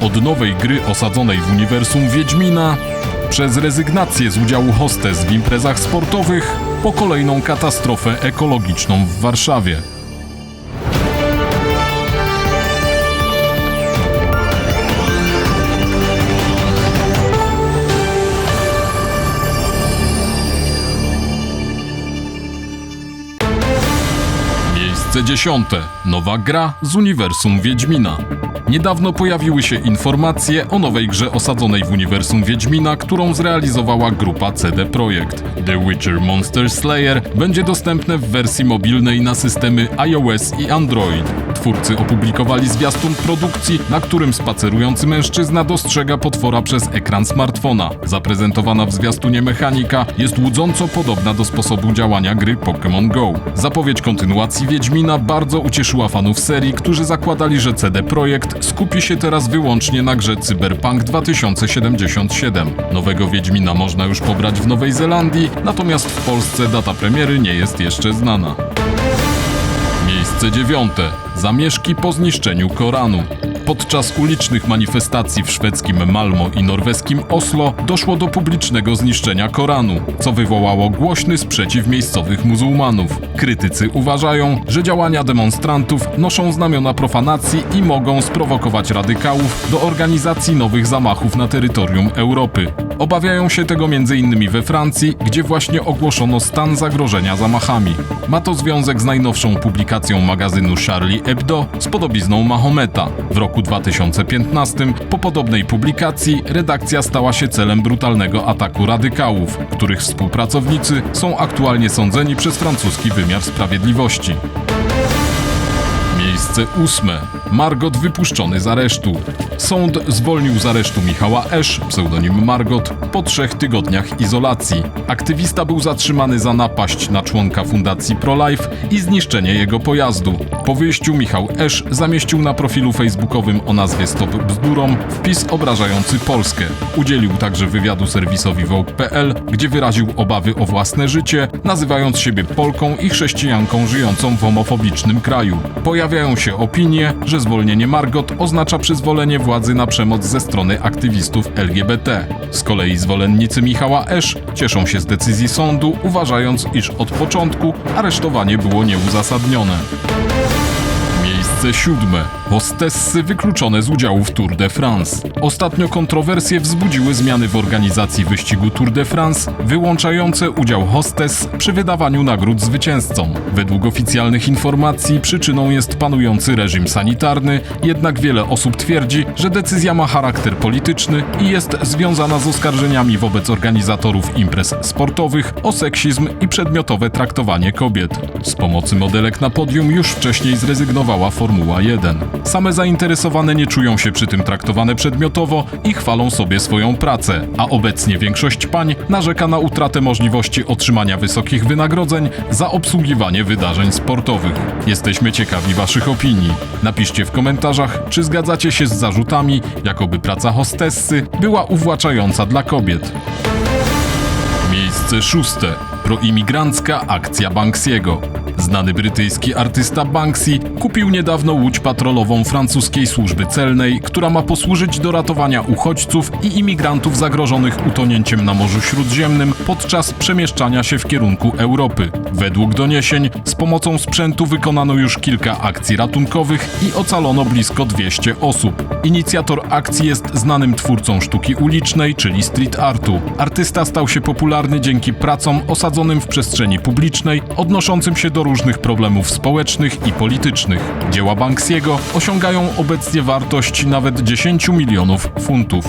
Od nowej gry osadzonej w uniwersum Wiedźmina, przez rezygnację z udziału hostes w imprezach sportowych, po kolejną katastrofę ekologiczną w Warszawie. Miejsce dziesiąte. Nowa gra z uniwersum Wiedźmina. Niedawno pojawiły się informacje o nowej grze osadzonej w uniwersum Wiedźmina, którą zrealizowała grupa CD Projekt. The Witcher Monster Slayer będzie dostępne w wersji mobilnej na systemy iOS i Android. Twórcy opublikowali zwiastun produkcji, na którym spacerujący mężczyzna dostrzega potwora przez ekran smartfona. Zaprezentowana w zwiastunie mechanika jest łudząco podobna do sposobu działania gry Pokémon Go. Zapowiedź kontynuacji Wiedźmina bardzo ucieszyła fanów serii, którzy zakładali, że CD Projekt skupi się teraz wyłącznie na grze Cyberpunk 2077. Nowego Wiedźmina można już pobrać w Nowej Zelandii, natomiast w Polsce data premiery nie jest jeszcze znana. Miejsce dziewiąte. Zamieszki po zniszczeniu Koranu. Podczas ulicznych manifestacji w szwedzkim Malmo i norweskim Oslo doszło do publicznego zniszczenia Koranu, co wywołało głośny sprzeciw miejscowych muzułmanów. Krytycy uważają, że działania demonstrantów noszą znamiona profanacji i mogą sprowokować radykałów do organizacji nowych zamachów na terytorium Europy. Obawiają się tego m.in. we Francji, gdzie właśnie ogłoszono stan zagrożenia zamachami. Ma to związek z najnowszą publikacją magazynu Charlie Hebdo z podobizną Mahometa. W roku 2015 po podobnej publikacji redakcja stała się celem brutalnego ataku radykałów, których współpracownicy są aktualnie sądzeni przez francuski wymiar sprawiedliwości. Miejsce ósme. Margot wypuszczony z aresztu. Sąd zwolnił z aresztu Michała Esz, pseudonim Margot, po trzech tygodniach izolacji. Aktywista był zatrzymany za napaść na członka fundacji ProLife i zniszczenie jego pojazdu. Po wyjściu Michał Esz zamieścił na profilu facebookowym o nazwie Stop Bzdurom wpis obrażający Polskę. Udzielił także wywiadu serwisowi Vogue.pl, gdzie wyraził obawy o własne życie, nazywając siebie Polką i chrześcijanką żyjącą w homofobicznym kraju. Pojawiają się opinie, że zwolnienie Margot oznacza przyzwolenie władzy na przemoc ze strony aktywistów LGBT. Z kolei zwolennicy Michała Esz cieszą się z decyzji sądu, uważając, iż od początku aresztowanie było nieuzasadnione. Miejsce siódme. Hostessy wykluczone z udziału w Tour de France. Ostatnio kontrowersje wzbudziły zmiany w organizacji wyścigu Tour de France, wyłączające udział hostes przy wydawaniu nagród zwycięzcom. Według oficjalnych informacji przyczyną jest panujący reżim sanitarny, jednak wiele osób twierdzi, że decyzja ma charakter polityczny i jest związana z oskarżeniami wobec organizatorów imprez sportowych o seksizm i przedmiotowe traktowanie kobiet. Z pomocy modelek na podium już wcześniej zrezygnowała Formuła 1. Same zainteresowane nie czują się przy tym traktowane przedmiotowo i chwalą sobie swoją pracę, a obecnie większość pań narzeka na utratę możliwości otrzymania wysokich wynagrodzeń za obsługiwanie wydarzeń sportowych. Jesteśmy ciekawi Waszych opinii. Napiszcie w komentarzach, czy zgadzacie się z zarzutami, jakoby praca hostessy była uwłaczająca dla kobiet. Miejsce szóste. Proimigrancka akcja Banksiego. Znany brytyjski artysta Banksy kupił niedawno łódź patrolową francuskiej służby celnej, która ma posłużyć do ratowania uchodźców i imigrantów zagrożonych utonięciem na Morzu Śródziemnym podczas przemieszczania się w kierunku Europy. Według doniesień z pomocą sprzętu wykonano już kilka akcji ratunkowych i ocalono blisko 200 osób. Inicjator akcji jest znanym twórcą sztuki ulicznej, czyli street artu. Artysta stał się popularny dzięki pracom osadzonym w przestrzeni publicznej, odnoszącym się do różnych problemów społecznych i politycznych. Dzieła Banksiego osiągają obecnie wartość nawet 10 milionów funtów.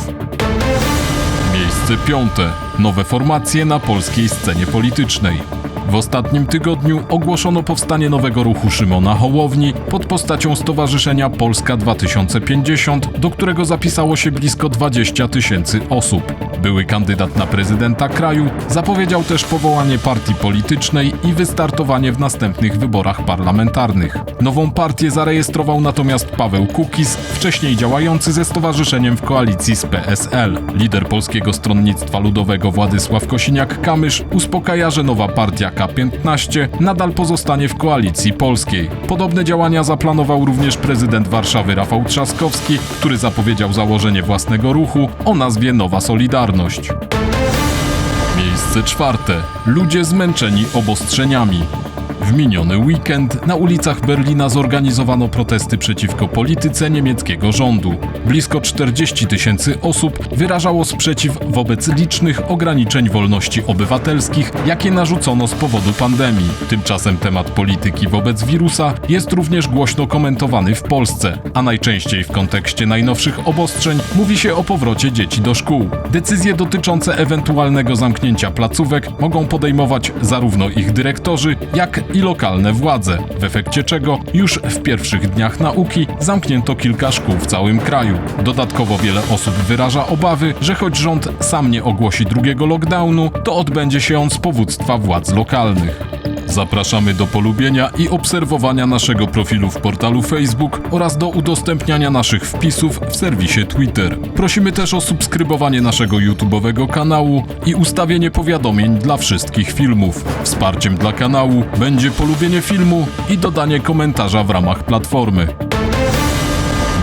Miejsce piąte. Nowe formacje na polskiej scenie politycznej. W ostatnim tygodniu ogłoszono powstanie nowego ruchu Szymona Hołowni pod postacią Stowarzyszenia Polska 2050, do którego zapisało się blisko 20 tysięcy osób. Były kandydat na prezydenta kraju zapowiedział też powołanie partii politycznej i wystartowanie w następnych wyborach parlamentarnych. Nową partię zarejestrował natomiast Paweł Kukiz, wcześniej działający ze stowarzyszeniem w koalicji z PSL. Lider Polskiego Stronnictwa Ludowego Władysław Kosiniak-Kamysz uspokaja, że nowa partia SK15 nadal pozostanie w koalicji polskiej. Podobne działania zaplanował również prezydent Warszawy Rafał Trzaskowski, który zapowiedział założenie własnego ruchu o nazwie Nowa Solidarność. Miejsce czwarte. Ludzie zmęczeni obostrzeniami. W miniony weekend na ulicach Berlina zorganizowano protesty przeciwko polityce niemieckiego rządu. Blisko 40 tysięcy osób wyrażało sprzeciw wobec licznych ograniczeń wolności obywatelskich, jakie narzucono z powodu pandemii. Tymczasem temat polityki wobec wirusa jest również głośno komentowany w Polsce, a najczęściej w kontekście najnowszych obostrzeń mówi się o powrocie dzieci do szkół. Decyzje dotyczące ewentualnego zamknięcia placówek mogą podejmować zarówno ich dyrektorzy, jak i lokalne władze, w efekcie czego już w pierwszych dniach nauki zamknięto kilka szkół w całym kraju. Dodatkowo wiele osób wyraża obawy, że choć rząd sam nie ogłosi drugiego lockdownu, to odbędzie się on z powództwa władz lokalnych. Zapraszamy do polubienia i obserwowania naszego profilu w portalu Facebook oraz do udostępniania naszych wpisów w serwisie Twitter. Prosimy też o subskrybowanie naszego YouTube'owego kanału i ustawienie powiadomień dla wszystkich filmów. Wsparciem dla kanału będzie polubienie filmu i dodanie komentarza w ramach platformy.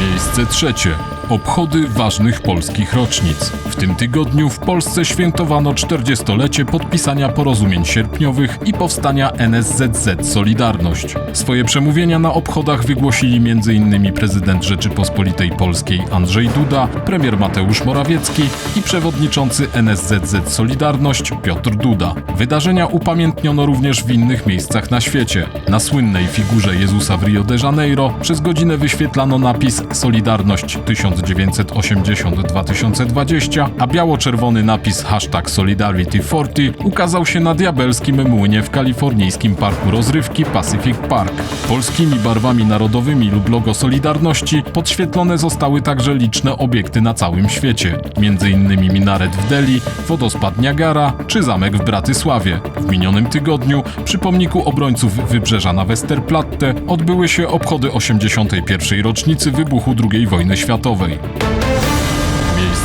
Miejsce trzecie. Obchody ważnych polskich rocznic. W tym tygodniu w Polsce świętowano 40-lecie podpisania porozumień sierpniowych i powstania NSZZ Solidarność. Swoje przemówienia na obchodach wygłosili m.in. prezydent Rzeczypospolitej Polskiej Andrzej Duda, premier Mateusz Morawiecki i przewodniczący NSZZ Solidarność Piotr Duda. Wydarzenia upamiętniono również w innych miejscach na świecie. Na słynnej figurze Jezusa w Rio de Janeiro przez godzinę wyświetlano napis Solidarność 1980-2020, a biało-czerwony napis hashtag Solidarity40 ukazał się na diabelskim młynie w kalifornijskim parku rozrywki Pacific Park. Polskimi barwami narodowymi lub logo Solidarności podświetlone zostały także liczne obiekty na całym świecie, m.in. minaret w Delhi, wodospad Niagara czy zamek w Bratysławie. W minionym tygodniu przy pomniku obrońców wybrzeża na Westerplatte odbyły się obchody 81. rocznicy wybuchu II wojny światowej. Bye.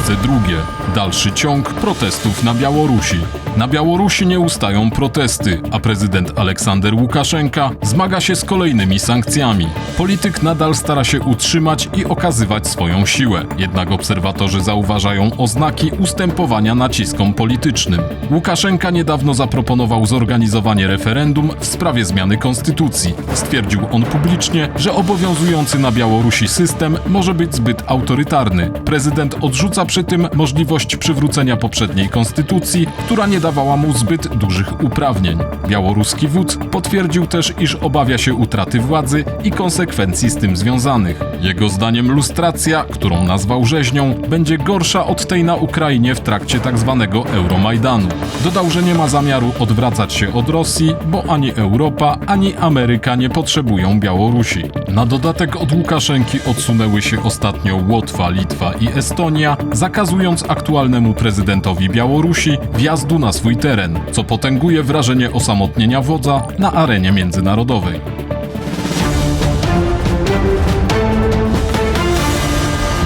Miejsce drugie. Dalszy ciąg protestów na Białorusi. Na Białorusi nie ustają protesty, a prezydent Aleksander Łukaszenka zmaga się z kolejnymi sankcjami. Polityk nadal stara się utrzymać i okazywać swoją siłę, jednak obserwatorzy zauważają oznaki ustępowania naciskom politycznym. Łukaszenka niedawno zaproponował zorganizowanie referendum w sprawie zmiany konstytucji. Stwierdził on publicznie, że obowiązujący na Białorusi system może być zbyt autorytarny. Prezydent odrzuca przy tym możliwość przywrócenia poprzedniej konstytucji, która nie dawała mu zbyt dużych uprawnień. Białoruski wódz potwierdził też, iż obawia się utraty władzy i konsekwencji z tym związanych. Jego zdaniem lustracja, którą nazwał rzeźnią, będzie gorsza od tej na Ukrainie w trakcie tzw. Euromajdanu. Dodał, że nie ma zamiaru odwracać się od Rosji, bo ani Europa, ani Ameryka nie potrzebują Białorusi. Na dodatek od Łukaszenki odsunęły się ostatnio Łotwa, Litwa i Estonia, zakazując aktualnemu prezydentowi Białorusi wjazdu na swój teren, co potęguje wrażenie osamotnienia wodza na arenie międzynarodowej.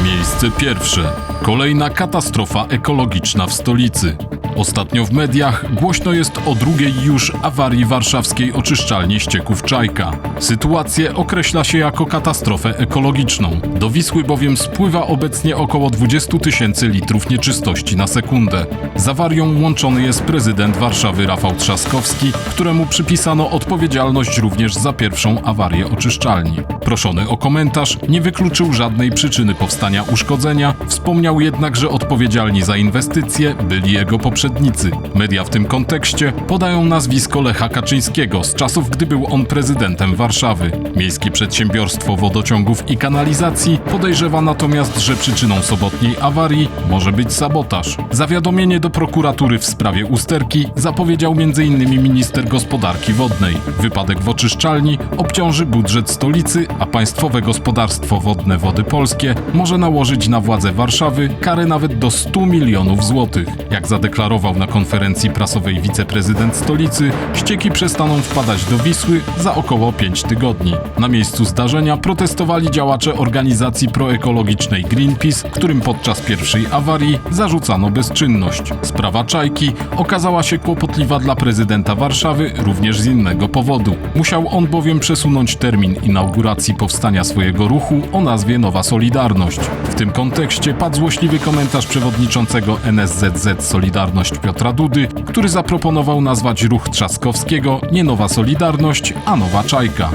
Miejsce pierwsze. Kolejna katastrofa ekologiczna w stolicy. Ostatnio w mediach głośno jest o drugiej już awarii warszawskiej oczyszczalni ścieków Czajka. Sytuację określa się jako katastrofę ekologiczną. Do Wisły bowiem spływa obecnie około 20 tysięcy litrów nieczystości na sekundę. Z awarią łączony jest prezydent Warszawy Rafał Trzaskowski, któremu przypisano odpowiedzialność również za pierwszą awarię oczyszczalni. Proszony o komentarz nie wykluczył żadnej przyczyny powstania uszkodzenia, wspomniał jednak, że odpowiedzialni za inwestycje byli jego poprzednicy. Media w tym kontekście podają nazwisko Lecha Kaczyńskiego z czasów, gdy był on prezydentem Warszawy. Miejskie Przedsiębiorstwo Wodociągów i Kanalizacji podejrzewa natomiast, że przyczyną sobotniej awarii może być sabotaż. Zawiadomienie do prokuratury w sprawie usterki zapowiedział m.in. minister gospodarki wodnej. Wypadek w oczyszczalni obciąży budżet stolicy, a Państwowe Gospodarstwo Wodne Wody Polskie może nałożyć na władze Warszawy Warszawy karę nawet do 100 milionów złotych. Jak zadeklarował na konferencji prasowej wiceprezydent stolicy, ścieki przestaną wpadać do Wisły za około 5 tygodni. Na miejscu zdarzenia protestowali działacze organizacji proekologicznej Greenpeace, którym podczas pierwszej awarii zarzucano bezczynność. Sprawa Czajki okazała się kłopotliwa dla prezydenta Warszawy również z innego powodu. Musiał on bowiem przesunąć termin inauguracji powstania swojego ruchu o nazwie Nowa Solidarność. W tym kontekście padł złośliwy komentarz przewodniczącego NSZZ Solidarność Piotra Dudy, który zaproponował nazwać ruch Trzaskowskiego nie Nowa Solidarność, a Nowa Czajka.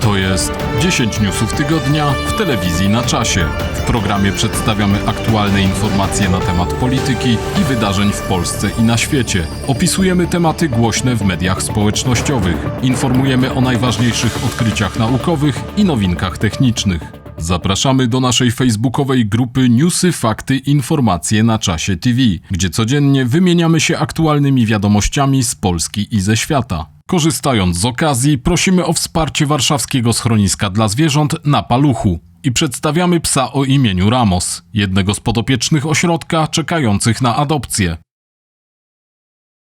To jest 10 newsów tygodnia w telewizji na czasie. W programie przedstawiamy aktualne informacje na temat polityki i wydarzeń w Polsce i na świecie. Opisujemy tematy głośne w mediach społecznościowych. Informujemy o najważniejszych odkryciach naukowych i nowinkach technicznych. Zapraszamy do naszej facebookowej grupy Newsy, Fakty, Informacje na czasie TV, gdzie codziennie wymieniamy się aktualnymi wiadomościami z Polski i ze świata. Korzystając z okazji, prosimy o wsparcie warszawskiego schroniska dla zwierząt na paluchu i przedstawiamy psa o imieniu Ramos, jednego z podopiecznych ośrodka czekających na adopcję.